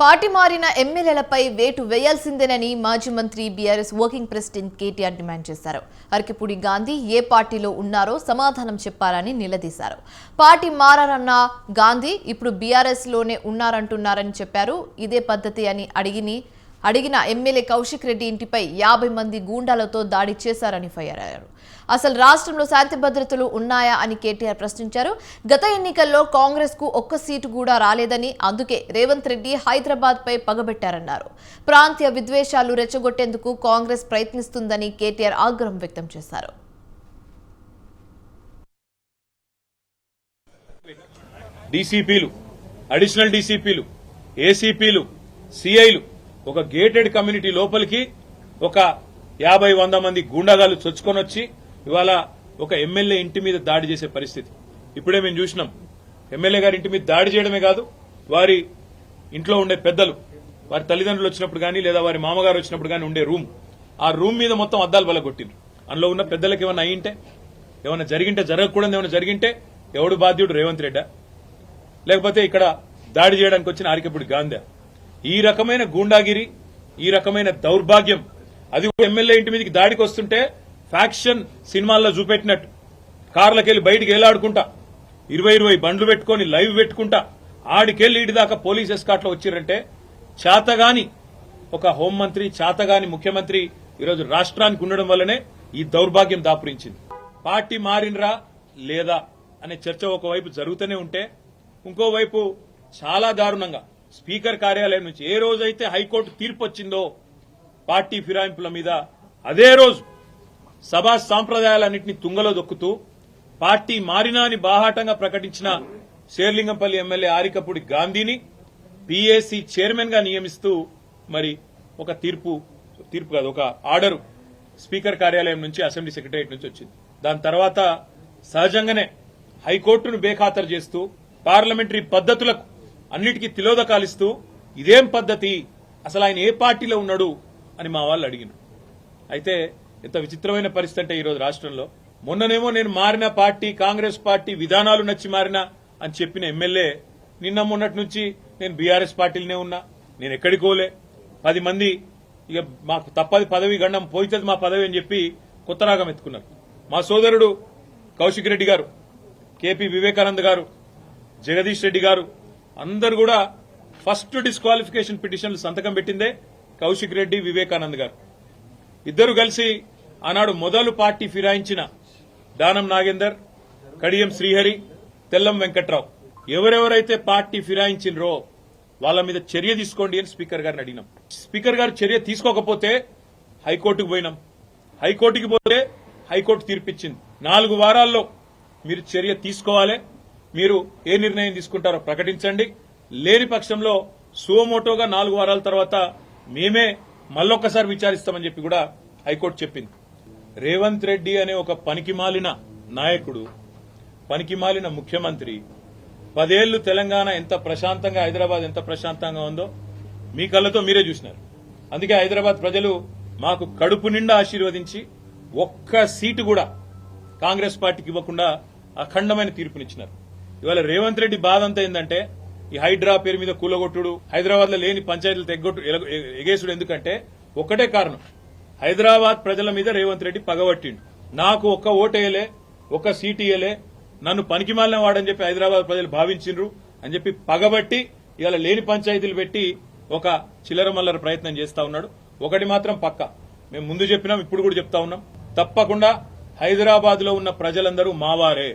Party మారిన ఎమ్మెల్యేలపై వేటు వేయాల్సిందేనని మాజీ మంత్రి BRS working president KTR demand చేశారు. అరకిపూడి గాంధీ ఏ పార్టీలో ఉన్నారో సమాధానం చెప్పాలని నిలదీశారు. పార్టీ మారారన్న గాంధీ ఇప్పుడు బీఆర్ఎస్లోనే ఉన్నారంటున్నారని చెప్పారు. ఇదే పద్ధతి అని అడిగిని అడిగిన ఎమ్మెల్యే కౌశిక్ రెడ్డి ఇంటిపై యాభై మంది గూండాలతో దాడి చేశారని ఫైర్ అయ్యారు అసలు రాష్ట్రంలో శాంతి భద్రతలు ఉన్నాయా అని కేటీఆర్ ప్రశ్నించారు. గత ఎన్నికల్లో కాంగ్రెస్కు ఒక్క సీటు కూడా రాలేదని అందుకే రేవంత్ రెడ్డి హైదరాబాద్ పై పగబెట్టారన్నారు. ప్రాంతీయ విద్వేషాలు రెచ్చగొట్టేందుకు కాంగ్రెస్ ప్రయత్నిస్తుందని కేటీఆర్ ఆగ్రహం వ్యక్తం చేశారు. డీసీపీలు అడిషనల్ డీసీపీలు ఏసీపీలు సిఐలు ఒక గేటెడ్ కమ్యూనిటీ లోపలికి ఒక యాభై వంద మంది గూండాగాలు చొచ్చుకొని వచ్చి ఇవాళ ఒక ఎమ్మెల్యే ఇంటి మీద దాడి చేసే పరిస్థితి. ఇప్పుడే మేము చూసినాం. ఎమ్మెల్యే గారి ఇంటి మీద దాడి చేయడమే కాదు వారి ఇంట్లో ఉండే పెద్దలు వారి తల్లిదండ్రులు వచ్చినప్పుడు కానీ లేదా వారి మామగారు వచ్చినప్పుడు కానీ ఉండే రూమ్. ఆ రూమ్ మీద మొత్తం అద్దాలు బలగొట్టిండ్రు. అందులో ఉన్న పెద్దలకు ఏమైనా అయ్యింటే ఏమైనా జరిగింటే జరగకూడదు ఏమైనా జరిగింటే ఎవడు బాధ్యుడు రేవంత్ రెడ్డా? లేకపోతే ఇక్కడ దాడి చేయడానికి వచ్చిన ఆరికపుడి గాంధీ? ఈ రకమైన గూండాగిరి ఈ రకమైన దౌర్భాగ్యం అది కూడా ఎమ్మెల్యే ఇంటి మీదకి దాడికి వస్తుంటే ఫ్యాక్షన్ సినిమాల్లో చూపెట్టినట్టు. కార్లకెళ్ళి బయటికి వేలాడుకుంటా ఇరవై ఇరవై బండ్లు పెట్టుకొని లైవ్ పెట్టుకుంటా. ఆడికెళ్ళి ఇటుదాకా పోలీస్ ఎస్కాట్లో వచ్చిరంటే చేతగాని ఒక హోంమంత్రి చేతగాని ముఖ్యమంత్రి ఈరోజు రాష్ట్రానికి ఉండడం వల్లనే ఈ దౌర్భాగ్యం దాపురించింది. పార్టీ మారినరా లేదా అనే చర్చ ఒకవైపు జరుగుతూనే ఉంటే ఇంకోవైపు చాలా దారుణంగా స్పీకర్ కార్యాలయం నుంచి ఏ రోజైతే హైకోర్టు తీర్పు వచ్చిందో పార్టీ ఫిరాయింపుల మీద అదే రోజు సభా సాంప్రదాయాలన్నింటినీ తుంగలో దొక్కుతూ పార్టీ మారినా అని బాహాటంగా ప్రకటించిన శేర్లింగంపల్లి ఎమ్మెల్యే ఆరికపూడి గాంధీని పీఏసీ చైర్మన్గా నియమిస్తూ మరి ఒక తీర్పు తీర్పు కాదు ఒక ఆర్డరు స్పీకర్ కార్యాలయం నుంచి అసెంబ్లీ సెక్రటరియట్ నుంచి వచ్చింది. దాని తర్వాత సహజంగానే హైకోర్టును బేఖాతరు చేస్తూ పార్లమెంటరీ పద్ధతులకు అన్నిటికీ తిలోదకాలిస్తూ ఇదేం పద్ధతి? అసలు ఆయన ఏ పార్టీలో ఉన్నాడు? అని మా వాళ్ళు అడిగిన. అయితే ఎంత విచిత్రమైన పరిస్థితి అంటే ఈరోజు రాష్ట్రంలో మొన్ననేమో నేను మారిన పార్టీ కాంగ్రెస్ పార్టీ విధానాలు నచ్చి మారినా అని చెప్పిన ఎమ్మెల్యే నిన్న మొన్నటి నుంచి నేను బీఆర్ఎస్ పార్టీలనే ఉన్నా నేను ఎక్కడికోలే పది మంది ఇక మాకు తప్పది పదవి గండం పోయితుంది మా పదవి అని చెప్పి కొత్త రాగం ఎత్తుకున్నారు. మా సోదరుడు కౌశిక్ రెడ్డి గారు కేపీ వివేకానంద్ గారు జగదీష్ రెడ్డి గారు అందరు కూడా ఫస్ట్ డిస్క్వాలిఫికేషన్ పిటిషన్లు సంతకం పెట్టిందే కౌశిక్ రెడ్డి వివేకానంద్ గారు. ఇద్దరు కలిసి ఆనాడు మొదలు పార్టీ ఫిరాయించిన దానం నాగేందర్ కడియం శ్రీహరి తెల్లం వెంకట్రావు. ఎవరెవరైతే పార్టీ ఫిరాయించినరో వాళ్ళ మీద చర్య తీసుకోండి అని స్పీకర్ గారిని అడిగినాం. స్పీకర్ గారు చర్య తీసుకోకపోతే హైకోర్టుకు పోయినాం. హైకోర్టుకి పోతే హైకోర్టు తీర్పిచ్చింది. నాలుగు వారాల్లో మీరు చర్య తీసుకోవాలి. మీరు ఏ నిర్ణయం తీసుకుంటారో ప్రకటించండి. లేని పక్షంలో సువమోటోగా నాలుగు వారాల తర్వాత మేమే మళ్ళొక్కసారి విచారిస్తామని చెప్పి కూడా హైకోర్టు చెప్పింది. రేవంత్ రెడ్డి అనే ఒక పనికిమాలిన నాయకుడు పనికిమాలిన ముఖ్యమంత్రి పదేళ్ళు తెలంగాణ ఎంత ప్రశాంతంగా హైదరాబాద్ ఎంత ప్రశాంతంగా ఉందో మీ కళ్ళతో మీరే చూసినారు. అందుకే హైదరాబాద్ ప్రజలు మాకు కడుపు నిండా ఆశీర్వదించి ఒక్క సీటు కూడా కాంగ్రెస్ పార్టీకి ఇవ్వకుండా అఖండమైన తీర్పునిచ్చినారు. ఇవాళ రేవంత్ రెడ్డి బాధ అంతా ఏంటంటే ఈ హైడ్రా పేరు మీద కూలగొట్టుడు హైదరాబాద్లో లేని పంచాయతీలు తెగ్గొట్టు ఎగేసుడు ఎందుకంటే ఒక్కటే కారణం. హైదరాబాద్ ప్రజల మీద రేవంత్ రెడ్డి పగబట్టిండు నాకు ఒక్క ఓటేయలే ఒక్క సీటీయలే నన్ను పనికిమాలిన వాడని చెప్పి హైదరాబాద్ ప్రజలు భావించిండ్రు అని చెప్పి పగబట్టి ఇవాళ లేని పంచాయతీలు పెట్టి ఒక చిల్లర మల్లర ప్రయత్నం చేస్తా ఉన్నాడు. ఒకటి మాత్రం పక్క. మేము ముందు చెప్పినాం ఇప్పుడు కూడా చెప్తా ఉన్నాం. తప్పకుండా హైదరాబాద్లో ఉన్న ప్రజలందరూ మావారే.